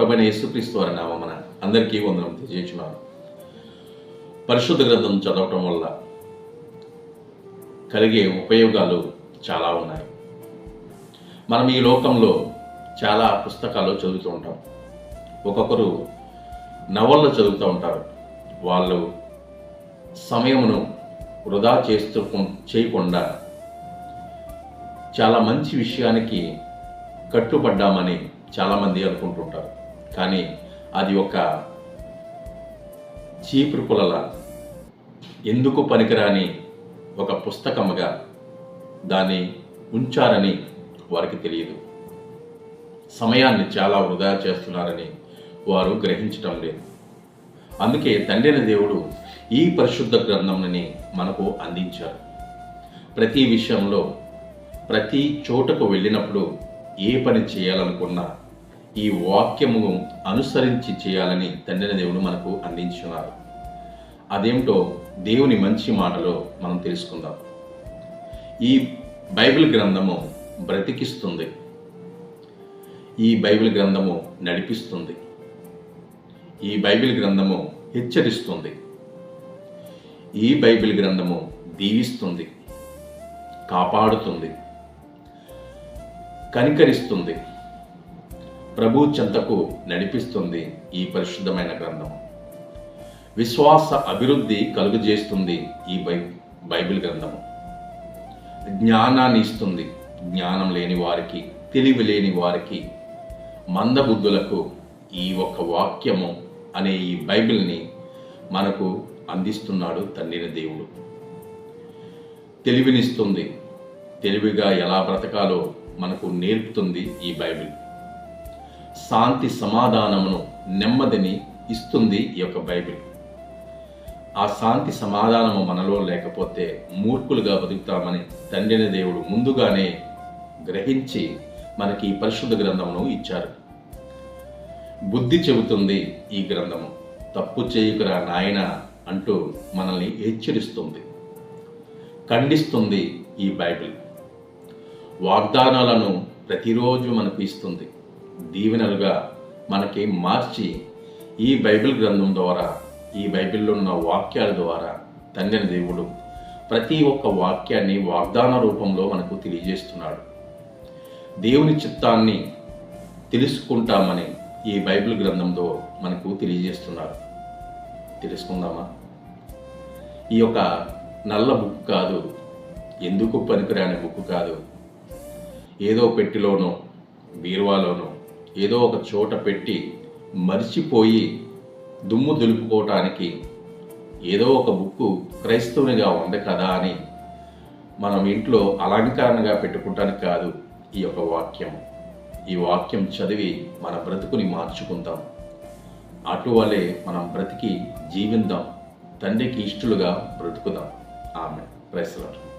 ప్రభుని యేసుక్రీస్తు వారి నామన అందరికీ వందనం తెలియజేస్తున్నాను పరిశుద్ధ గ్రంథం చదవటం వల్ల కలిగే ఉపయోగాలు చాలా ఉన్నాయి. మనం ఈ లోకంలో చాలా పుస్తకాలు చదువుతూ ఉంటాం. ఒక్కొక్కరు నవళ్ళు చదువుతూ ఉంటారు. వాళ్ళు సమయమును వృధా చేస్తూ చేయకుండా చాలా మంచి విషయానికి కట్టుబడ్డామని చాలామంది అనుకుంటుంటారు. కానీ అది ఒక చీపురు పులల. ఎందుకు పనికిరాని ఒక పుస్తకముగా దాన్ని ఉంచారని వారికి తెలియదు. సమయాన్ని చాలా వృధా చేస్తున్నారని వారు గ్రహించటం లేదు. అందుకే తండ్రిన దేవుడు ఈ పరిశుద్ధ గ్రంథంని మనకు అందించారు ప్రతి విషయంలో ప్రతి చోటకు వెళ్ళినప్పుడు ఏ పని చేయాలనుకున్నా ఈ వాక్యము అనుసరించి చేయాలని తండ్రిన దేవుడు మనకు అందించున్నారు అదేమిటో దేవుని మంచి మాటలో మనం తెలుసుకుందాం. ఈ బైబిల్ గ్రంథము బ్రతికిస్తుంది. ఈ బైబిల్ గ్రంథము నడిపిస్తుంది. ఈ బైబిల్ గ్రంథము హెచ్చరిస్తుంది. ఈ బైబిల్ గ్రంథము దీవిస్తుంది. కాపాడుతుంది. కనికరిస్తుంది. ప్రభు చెంతకు నడిపిస్తుంది ఈ పరిశుద్ధమైన గ్రంథం. విశ్వాస అభివృద్ధి కలుగజేస్తుంది ఈ బై బైబిల్ గ్రంథము. జ్ఞానాన్ని ఇస్తుంది జ్ఞానం లేని వారికి తెలివి లేని వారికి మందబుద్ధులకు ఈ ఒక్క వాక్యము అనే ఈ బైబిల్ని మనకు అందిస్తున్నాడు తండ్రిన దేవుడు. తెలివినిస్తుంది తెలివిగా ఎలా బ్రతకాలో మనకు నేర్పుతుంది ఈ బైబిల్. శాంతి సమాధానమును నెమ్మదిని ఇస్తుంది ఈ యొక్క బైబిల్. ఆ శాంతి సమాధానము మనలో లేకపోతే మూర్ఖులుగా బతుకుతామని తండ్రిని దేవుడు ముందుగానే గ్రహించి మనకి ఈ పరిశుద్ధ గ్రంథమును ఇచ్చారు. బుద్ధి చెబుతుంది ఈ గ్రంథము. తప్పు చేయకురా నాయన అంటూ మనల్ని హెచ్చరిస్తుంది. ఖండిస్తుంది ఈ బైబిల్. వాగ్దానాలను ప్రతిరోజు మనకు ఇస్తుంది. దీవెనలుగా మనకి మార్చి ఈ బైబిల్ గ్రంథం ద్వారా ఈ బైబిల్లో ఉన్న వాక్యాల ద్వారా తండ్రిని దేవుడు ప్రతి ఒక్క వాక్యాన్ని వాగ్దాన రూపంలో మనకు తెలియజేస్తున్నాడు. దేవుని చిత్తాన్ని తెలుసుకుంటామని ఈ బైబిల్ గ్రంథంలో మనకు తెలియజేస్తున్నారు. తెలుసుకుందామా? ఈ యొక్క నల్ల బుక్ కాదు ఎందుకు పనికిరాని బుక్ కాదు. ఏదో పెట్టిలోనో బీరువాలోనో ఏదో ఒక చోట పెట్టి మర్చిపోయి దుమ్ము దులుపుకోవటానికి ఏదో ఒక బుక్కు క్రైస్తవునిగా ఉంది కదా అని మనం ఇంట్లో అలంకరణగా పెట్టుకుంటానికి కాదు ఈ యొక్క వాక్యం. ఈ వాక్యం చదివి మన బ్రతుకుని మార్చుకుందాం. అటువలే మనం బ్రతికి జీవిందాం. తండ్రికి ఇష్టలుగా బ్రతుకుదాం. ఆమె ప్రైస్లాడు